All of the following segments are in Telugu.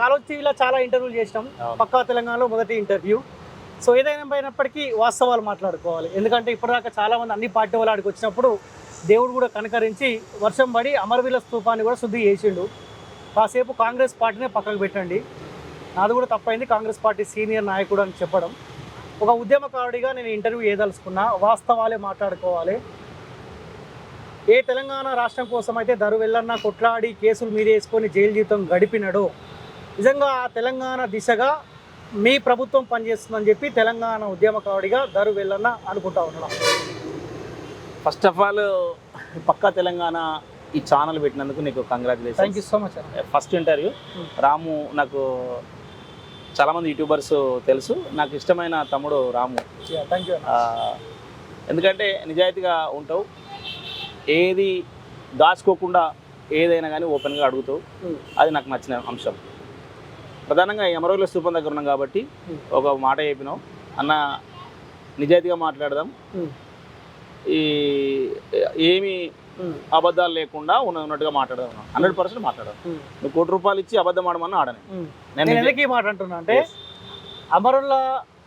కాలేజ్ టీవీలో చాలా ఇంటర్వ్యూలు చేసినాం. పక్కా తెలంగాణలో మొదటి ఇంటర్వ్యూ. సో ఏదైనా పోయినప్పటికీ వాస్తవాలు మాట్లాడుకోవాలి. ఎందుకంటే ఇప్పటిదాకా చాలా మంది అన్ని పార్టీ వాళ్ళు ఆడికి వచ్చినప్పుడు దేవుడు కూడా కనకరించి వర్షం పడి అమరవీల స్తూపాన్ని కూడా శుద్ధి చేసిండు. కాసేపు కాంగ్రెస్ పార్టీనే పక్కకు పెట్టండి. నాది కూడా తప్పైంది కాంగ్రెస్ పార్టీ సీనియర్ నాయకుడు అని చెప్పడం. ఒక ఉద్యమకారుడిగా నేను ఇంటర్వ్యూ ఏదలుచుకున్నా వాస్తవాలే మాట్లాడుకోవాలి. ఏ తెలంగాణ రాష్ట్రం కోసం అయితే దరు వెళ్ళన్న కొట్లాడి కేసులు మీద వేసుకొని జైలు జీవితం గడిపినాడో నిజంగా ఆ తెలంగాణ దిశగా మీ ప్రభుత్వం పనిచేస్తుందని చెప్పి తెలంగాణ ఉద్యమకారుడిగా దరు వెళ్ళన్న అనుకుంటా ఉన్నాం. First of all Pakka Telangana ఈ ఛానల్ పెట్టినందుకు నీకు thank you congratulation so much first interview. Ramu నాకు చాలామంది యూట్యూబర్స్ తెలుసు. నాకు ఇష్టమైన తమ్ముడు రాము. థ్యాంక్ యూ ఎందుకంటే నిజాయితీగా ఉంటావు. ఏది దాచుకోకుండా ఏదైనా కానీ ఓపెన్గా అడుగుతావు. Hmm. అది నాకు నచ్చిన అంశం. ప్రధానంగా ఈ అమరవీల స్థూపం దగ్గర ఉన్నాం కాబట్టి. ఒక మాట చెప్పినావు అన్న నిజాయితీగా మాట్లాడదాం. ఈ ఏమి అబద్ధాలు లేకుండా ఉన్న ఉన్నట్టుగా మాట్లాడదాం హండ్రెడ్ పర్సెంట్ మాట్లాడదాం. నువ్వు కోటి రూపాయలు ఇచ్చి అబద్ధం ఆడమని ఆడని. నేను ఎందుకు మాట అంటున్నా అంటే అమరుల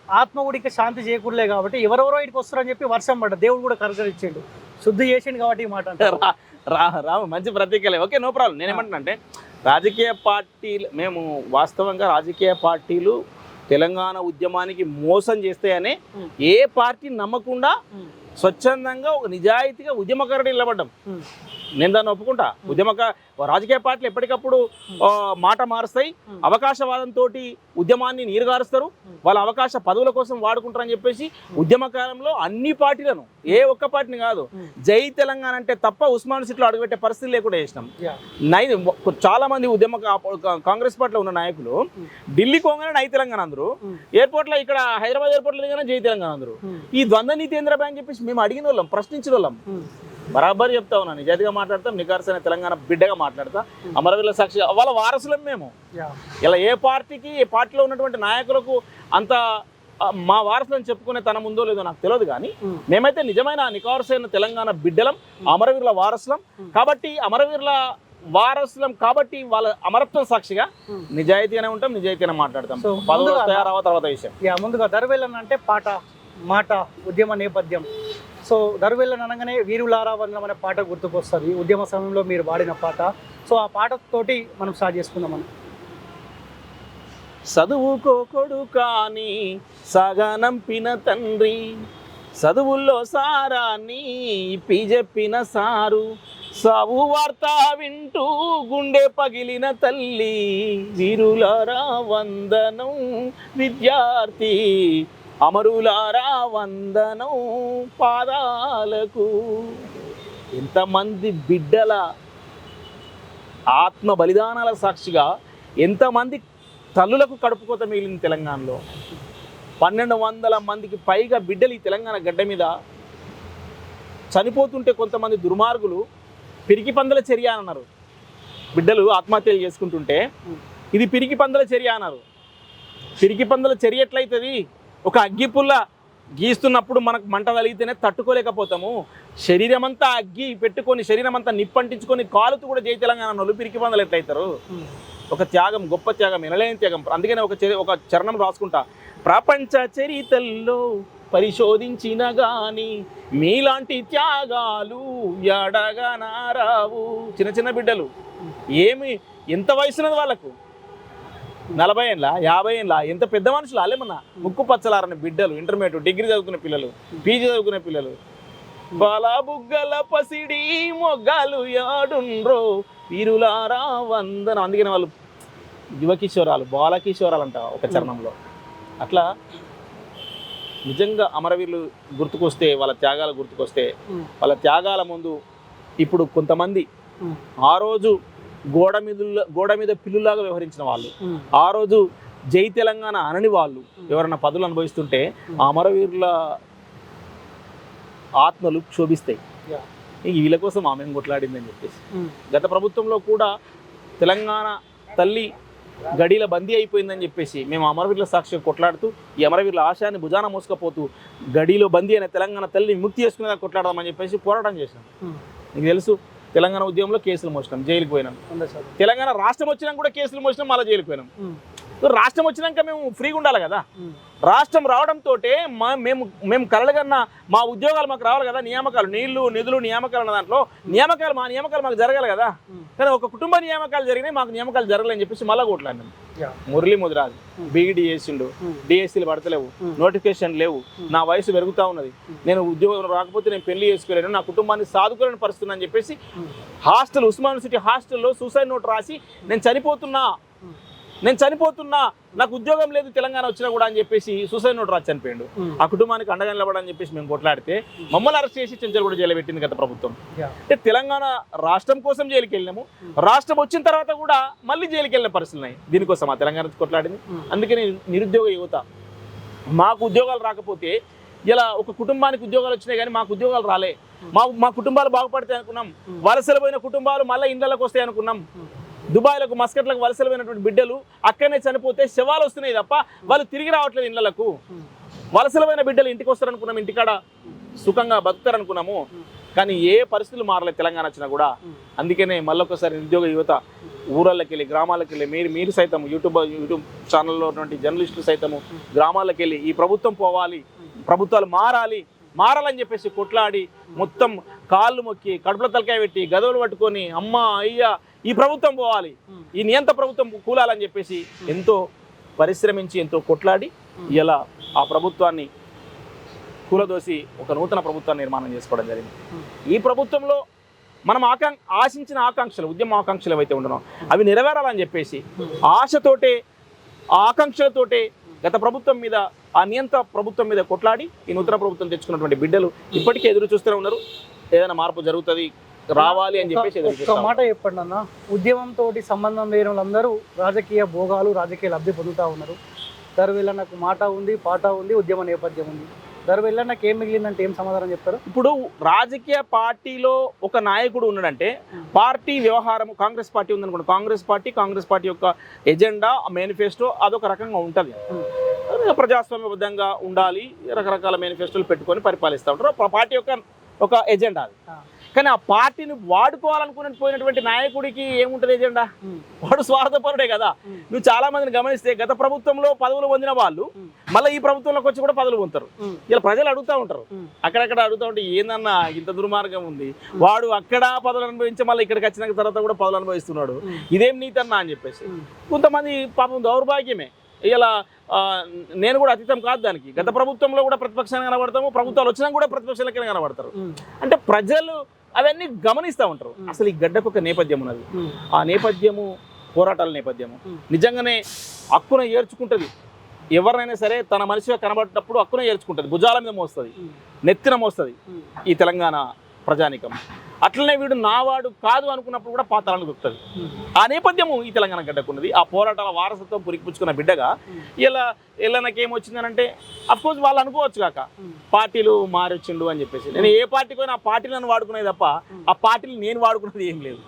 ఆత్మగుడికి శాంతి చేకూరలే కాబట్టి ఎవరెవరో ఇటుకు వస్తారని చెప్పి వర్షం పడ్డ దేవుడు కూడా కరకరించిండు. శుద్ధి చేసిండు కాబట్టి ఈ మాట అంటే రా- రాము మంచి ప్రతీకలే. Okay no problem. నేను ఏమంటున్నా రాజకీయ పార్టీలు మేము వాస్తవంగా రాజకీయ పార్టీలు తెలంగాణ ఉద్యమానికి మోసం చేస్తాయని. ఏ పార్టీ నమ్మకుండా స్వచ్ఛందంగా ఒక నిజాయితీగా ఉద్యమకారుడు నిలబడ్డం. నేను దాన్ని ఒప్పుకుంటా ఉద్యమక రాజకీయ పార్టీలు ఎప్పటికప్పుడు మాట మారుస్తాయి. అవకాశవాదంతో ఉద్యమాన్ని నీరుగారుస్తారు. వాళ్ళ అవకాశ పదవుల కోసం వాడుకుంటారని చెప్పేసి ఉద్యమకాలంలో అన్ని పార్టీలను ఏ ఒక్క పార్టీని కాదు. జై తెలంగాణ అంటే తప్ప ఉస్మాన్ సీట్లో అడుగుపెట్టే పరిస్థితి లేకుండా చేసినాం. నై చాలా మంది ఉద్యమ కాంగ్రెస్ పార్టీలో ఉన్న నాయకులు. ఢిల్లీ కోగానే నై తెలంగాణ అందరూ. ఎయిర్పోర్ట్లో ఇక్కడ హైదరాబాద్ ఎయిర్పోర్ట్లో జై తెలంగాణ అందరూ ఈ ద్వంద్వ నీతి ఏంద్ర అని చెప్పేసి మేము అడిగిన వాళ్ళం ప్రశ్నించిన వాళ్ళం బరాబర్ చెప్తా ఉన్నా. నిజాయితీగా మాట్లాడతాం నికార్సైన తెలంగాణ బిడ్డగా మాట్లాడతా. అమరవీల సాక్షి వాళ్ళ వారసులం మేము. ఇలా ఏ పార్టీకి ఏ పార్టీలో ఉన్నటువంటి నాయకులకు అంత మా వారసులను చెప్పుకునే తన ముందో లేదో నాకు తెలియదు కానీ మేమైతే నిజమైన నికార్సైన తెలంగాణ బిడ్డలం అమరవీరుల వారసులం. కాబట్టి అమరవీరుల వారసులం కాబట్టి వాళ్ళ అమరత్వం సాక్షిగా నిజాయితీగానే ఉంటాం నిజాయితీగానే మాట్లాడతాం. పదవులు ముందుగా- వస్తాయా రావా తర్వాత విషయం. ముందుగా దర్వేలన్ అంటే పాట మాట ఉద్యమ నేపథ్యం. సో దర్వేలన్ అనగానే వీరులారా వందనం అనే పాట గుర్తుకొస్తుంది. ఉద్యమ సమయంలో మీరు వాడిన పాట. సో ఆ పాటతోటి మనం స్టార్ట్ చేసుకుందాం చదువుకో చదువుకోకొడు కానీ సగనంపిన తండ్రి. చదువుల్లో సారాన్ని ఇప్పి చెప్పిన సారు. సావు వార్త వింటూ గుండె పగిలిన తల్లి. వీరులారా వందనం విద్యార్థి. అమరులారా వందనం పాదాలకు. ఎంతమంది బిడ్డల ఆత్మ బలిదానాల సాక్షిగా ఎంతమంది తల్లులకు కడుపుకోత మిగిలింది తెలంగాణలో. పన్నెండు వందల మందికి పైగా బిడ్డలు ఈ తెలంగాణ గడ్డ మీద చనిపోతుంటే కొంతమంది దుర్మార్గులు పిరికి పందల చర్య అన్నారు. బిడ్డలు ఆత్మహత్యలు చేసుకుంటుంటే ఇది పిరికి పందల చర్య అన్నారు. పిరికి పందల చర్య ఎట్లయితుంది? ఒక అగ్గిపుల్ల గీస్తున్నప్పుడు మనకు మంట కలిగితేనే తట్టుకోలేకపోతాము. శరీరం అంతా అగ్గి పెట్టుకొని శరీరం అంతా నిప్పంటించుకొని కాలుతూ కూడా జై తెలంగాణ నొలు పిరికి పందలు ఎట్లయితారు? ఒక త్యాగం గొప్ప త్యాగం ఎనలేని త్యాగం. అందుకనే ఒక చరి- ఒక చరణం రాసుకుంటా. ప్రపంచ చరితల్లో పరిశోధించిన గాని మీలాంటి త్యాగాలు ఎడగనారావు. చిన్న చిన్న బిడ్డలు. ఏమి ఎంత వయసున్నది వాళ్ళకు? నలభై ఏళ్ళ యాభై ఏళ్ళ ఎంత పెద్ద మనుషులు అలేమన్నా ముక్కు పచ్చలారని బిడ్డలు ఇంటర్మీడియట్ డిగ్రీ చదువుకునే పిల్లలు పీజీ చదువుకునే పిల్లలు. బాలా బుగ్గల పసిడి మొగ్గాలు యాడుండ్రో వీరులారా వందనం. అందుకని వాళ్ళు యువకిషోరాలు బాలకిషోరాలు అంట ఒక చరణంలో. అట్లా నిజంగా అమరవీరులు గుర్తుకొస్తే వాళ్ళ త్యాగాలు గుర్తుకొస్తే వాళ్ళ త్యాగాల ముందు ఇప్పుడు కొంతమంది ఆ రోజు గోడ మీద గోడ మీద పిల్లులాగా వ్యవహరించిన వాళ్ళు. ఆ రోజు జై తెలంగాణ అనని వాళ్ళు ఎవరైనా పదవులు అనుభవిస్తుంటే ఆ అమరవీరుల ఆత్మలు క్షోభిస్తాయి. వీళ్ళ కోసం ఆమె కొట్లాడిందని చెప్పేసి. గత ప్రభుత్వంలో కూడా తెలంగాణ తల్లి గడిల బందీ అయిపోయిందని చెప్పేసి మేము అమరవీరుల సాక్షిగా కొట్లాడుతూ ఈ అమరవీరుల ఆశయాన్ని భుజాన మోసుకపోతూ గడిలో బందీ అయిన తెలంగాణ తల్లిని ముక్తి చేసుకునేలా కొట్లాడదామని చెప్పేసి పోరాటం చేశాం. నీకు తెలుసు తెలంగాణ ఉద్యమంలో కేసులు మోసినాం జైలుకి పోయినాం. తెలంగాణ రాష్ట్రం వచ్చినాక కూడా కేసులు మోసినాం మళ్ళీ జైలుకి పోయినాం. రాష్ట్రం వచ్చినాక మేము ఫ్రీగా ఉండాలి కదా. రాష్ట్రం రావడంతో మా మేము మేము కలలుగన్న మా ఉద్యోగాలు మాకు రావాలి కదా నియామకాలు నీళ్ళు నిధులు నియామకాలు ఉన్న దాంట్లో నియామకాలు మా నియామకాలు మాకు జరగాలి కదా. కానీ ఒక కుటుంబ నియామకాలు జరిగినాయి మాకు నియామకాలు జరగలేని చెప్పేసి మళ్ళా కొట్లాడినాం. మురళీ ముదిరాజు బీఈడి చేసిండు డిఎస్సీలు పడతలేవు Hmm. నోటిఫికేషన్ లేవు నా వయసు పెరుగుతా ఉన్నది. నేను ఉద్యోగం రాకపోతే నేను పెళ్ళి చేసుకోలేను నా కుటుంబాన్ని సాదుకోలేని పరిస్థితి అని చెప్పేసి హాస్టల్ ఉస్మాన్ యూనివర్సిటీ హాస్టల్లో సూసైడ్ నోట్ రాసి నేను చనిపోతున్నా నేను చనిపోతున్నా నాకు ఉద్యోగం లేదు తెలంగాణ వచ్చినా కూడా అని చెప్పేసి సూసైడ్ నోట్ రాసి చనిపోయాడు. ఆ కుటుంబానికి అండగా నిలబడని చెప్పేసి మేము కొట్లాడితే మమ్మల్ని అరెస్ట్ చేసి చెంచల్ కూడా జైలు పెట్టింది గత ప్రభుత్వం. అంటే తెలంగాణ రాష్ట్రం కోసం జైలుకి వెళ్ళినాము. రాష్ట్రం వచ్చిన తర్వాత కూడా మళ్ళీ జైలుకి వెళ్ళిన పరిస్థితులు ఉన్నాయి. దీనికోసం ఆ తెలంగాణ కొట్లాడింది. అందుకని నిరుద్యోగ యువత. మాకు ఉద్యోగాలు రాకపోతే ఇలా ఒక కుటుంబానికి ఉద్యోగాలు వచ్చినాయి కానీ మాకు ఉద్యోగాలు రాలే. మా మా కుటుంబాలు బాగుపడతాయి అనుకున్నాం. వలసలు పోయిన కుటుంబాలు మళ్ళీ ఇండ్లకు వస్తాయి అనుకున్నాం. దుబాయ్లకు మస్కట్లకు వలసలు పోయినటువంటి బిడ్డలు అక్కడనే చనిపోతే శవాలు వస్తున్నాయి తప్ప వాళ్ళు తిరిగి రావట్లేదు ఇళ్ళకు వలసలమైన బిడ్డలు ఇంటికి వస్తారనుకున్నాము ఇంటికాడ సుఖంగా బతుకుతారనుకున్నాము. కానీ ఏ పరిస్థితులు మారలేదు తెలంగాణ వచ్చినా కూడా. అందుకనే మళ్ళొకసారి నిరుద్యోగ యువత ఊళ్ళకి వెళ్ళి గ్రామాలకు వెళ్ళి మీరు మీరు సైతం యూట్యూబ్ యూట్యూబ్ ఛానల్లో ఉన్నటువంటి జర్నలిస్టులు సైతము గ్రామాలకు వెళ్ళి ఈ ప్రభుత్వం పోవాలి ప్రభుత్వాలు మారాలి మారాలని చెప్పేసి కొట్లాడి మొత్తం కాళ్ళు మొక్కి కడుపుల తలకాయ పెట్టి గదవులు పట్టుకొని అమ్మ అయ్య ఈ ప్రభుత్వం పోవాలి. ఈ నియంత ప్రభుత్వం కూలాలని చెప్పేసి ఎంతో పరిశ్రమించి ఎంతో కొట్లాడి ఇలా ఆ ప్రభుత్వాన్ని కూలదోసి ఒక నూతన ప్రభుత్వాన్ని నిర్మాణం చేసుకోవడం జరిగింది. ఈ ప్రభుత్వంలో మనం ఆకాంక్ష ఆశించిన ఆకాంక్షలు ఉద్యమ ఆకాంక్షలు ఏవైతే ఉండనో అవి నెరవేరాలని చెప్పేసి ఆశతోటే ఆకాంక్షలతోటే గత ప్రభుత్వం మీద ఆ నియంత ప్రభుత్వం మీద కొట్లాడి ఈ నూతన ప్రభుత్వం తెచ్చుకున్నటువంటి బిడ్డలు ఇప్పటికీ ఎదురు చూస్తూనే ఉన్నారు. ఏదైనా మార్పు జరుగుతుంది రావాలి అని చెప్పేసి చూస్తా మాట చెప్పండి అన్న. ఉద్యమంతో సంబంధం లేని వాళ్ళందరూ రాజకీయ భోగాలు రాజకీయ లబ్ధి పొందుతూ ఉన్నారు. దర్వెల్లన్నకు మాట ఉంది పాట ఉంది ఉద్యమ నేపథ్యం ఉంది. దర్వెల్లన్నకు ఏం మిగిలిందంటే ఏం సమాధానం చెప్తారు? ఇప్పుడు రాజకీయ పార్టీలో ఒక నాయకుడు ఉన్నాడంటే పార్టీ వ్యవహారం కాంగ్రెస్ పార్టీ ఉందనుకోండి. కాంగ్రెస్ పార్టీ కాంగ్రెస్ పార్టీ యొక్క ఎజెండా మేనిఫెస్టో అదొక రకంగా ఉంటుంది. ప్రజాస్వామ్యబద్ధంగా ఉండాలి రకరకాల మేనిఫెస్టోలు పెట్టుకొని పరిపాలిస్తూ ఉంటారు. పార్టీ యొక్క ఒక ఎజెండా అది. కానీ ఆ పార్టీని వాడుకోవాలనుకుని పోయినటువంటి నాయకుడికి ఏముంటుంది ఎజెండా ఉమ్, వాడు స్వార్థపరుడే కదా. నువ్వు చాలా మందిని గమనిస్తే గత ప్రభుత్వంలో పదవులు పొందిన వాళ్ళు మళ్ళీ ఈ ప్రభుత్వంలోకి వచ్చి కూడా పదవులు పొందుతారు. ఇలా ప్రజలు అడుగుతూ ఉంటారు. అక్కడక్కడ అడుగుతూ ఉంటే ఏందన్నా ఇంత దుర్మార్గం ఉంది? వాడు అక్కడ పదవులు అనుభవించి మళ్ళీ ఇక్కడికి వచ్చిన తర్వాత కూడా పదవులు అనుభవిస్తున్నాడు. ఇదేం నీతన్నా అని చెప్పేసి. కొంతమంది పాపం దౌర్భాగ్యమే. ఇలా నేను కూడా అతీతం కాదు దానికి. గత ప్రభుత్వంలో కూడా ప్రతిపక్షాన్ని కనబడతాము ప్రభుత్వాలు వచ్చినా కూడా ప్రతిపక్షాలకి కనబడతారు. అంటే ప్రజలు అవన్నీ గమనిస్తూ ఉంటారు. అసలు ఈ గడ్డకు ఒక నేపథ్యం ఉన్నది. ఆ నేపథ్యము పోరాటాల నేపథ్యము. నిజంగానే హక్కున ఏర్చుకుంటుంది ఎవరినైనా సరే తన మనిషిగా కనబడినప్పుడు హక్కున ఏర్చుకుంటుంది భుజాల మీద మోస్తుంది. నెత్తిన మోస్తుంది. ఈ తెలంగాణ ప్రజానికం. అట్లనే వీడు నావాడు కాదు అనుకున్నప్పుడు కూడా పాతాలను దొరుకుతుంది ఆ నేపథ్యము ఈ తెలంగాణ గడ్డకున్నది. ఆ పోరాటాల వారసత్వం పురికిపుచ్చుకున్న బిడ్డగా ఇలా ఇలా నాకేమొచ్చిందనంటే కోర్స్ వాళ్ళు అనుకోవచ్చు కాక పార్టీలు మారొచ్చిండు అని చెప్పేసి. నేను ఏ పార్టీకి పోయినా ఆ పార్టీలను వాడుకునేది తప్ప ఆ పార్టీలు నేను వాడుకున్నది ఏం లేదు.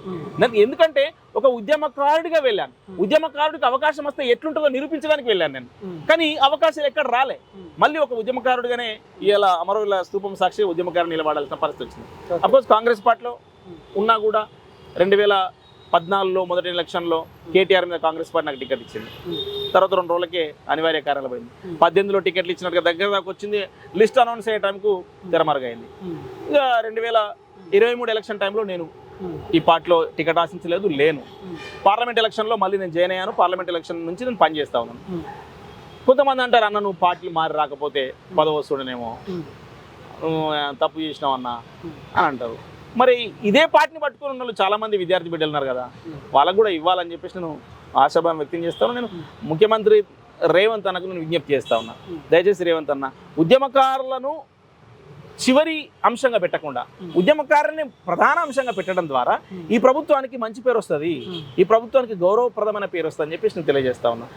ఎందుకంటే ఒక ఉద్యమకారుడిగా వెళ్ళాను. ఉద్యమకారుడికి అవకాశం వస్తే ఎట్లుంటుందో నిరూపించడానికి వెళ్ళాను నేను. ఉమ్, కానీ అవకాశాలు ఎక్కడ రాలే. ఉమ్. మళ్ళీ ఒక ఉద్యమకారుడిగానే ఇలా అమరవీల స్తూపం సాక్షి ఉద్యమకారుడు నిలబడాల్సిన పరిస్థితి వచ్చింది. అఫ్కోర్స్ కాంగ్రెస్ పార్టీలో ఉన్నా కూడా రెండు వేల పద్నాలుగులో మొదటి ఎలక్షన్లో కేటీఆర్ మీద కాంగ్రెస్ పార్టీ నాకు టికెట్ ఇచ్చింది. తర్వాత రెండు రోజులకే అనివార్య కార్యాలయం పోయింది. పద్దెనిమిదిలో టికెట్లు ఇచ్చినట్టుగా దగ్గర దాకా వచ్చింది. లిస్ట్ అనౌన్స్ అయ్యే టైంకు తెరమరుగైంది ఇక రెండు వేల ఇరవై మూడు ఎలక్షన్ టైంలో నేను ఈ పార్టీలో టికెట్ ఆశించలేదు లేను. పార్లమెంట్ ఎలక్షన్లో మళ్ళీ నేను జాయిన్ అయ్యాను. పార్లమెంట్ ఎలక్షన్ నుంచి నేను పనిచేస్తా ఉన్నాను. కొంతమంది అంటారు అన్న నువ్వు పార్టీలు మారి రాకపోతే పదవ వస్తుడనేమో. తప్పు చేసినావు అన్న. అని అంటారు. మరి ఇదే పార్టీని పట్టుకుని ఉన్న వాళ్ళు చాలా మంది విద్యార్థి బిడ్డలు ఉన్నారు కదా. వాళ్ళకు కూడా ఇవ్వాలని చెప్పేసి నేను ఆశాభావం వ్యక్తం చేస్తాను నేను ముఖ్యమంత్రి రేవంత్ అన్నకు నేను విజ్ఞప్తి చేస్తా ఉన్నా. దయచేసి రేవంత్ అన్న ఉద్యమకారులను చివరి అంశంగా పెట్టకుండా. ఉద్యమకారుని ప్రధాన అంశంగా పెట్టడం ద్వారా. ఈ ప్రభుత్వానికి మంచి పేరు వస్తుంది. ఈ ప్రభుత్వానికి గౌరవప్రదమైన పేరు వస్తుంది అని చెప్పేసి నేను తెలియజేస్తా ఉన్నా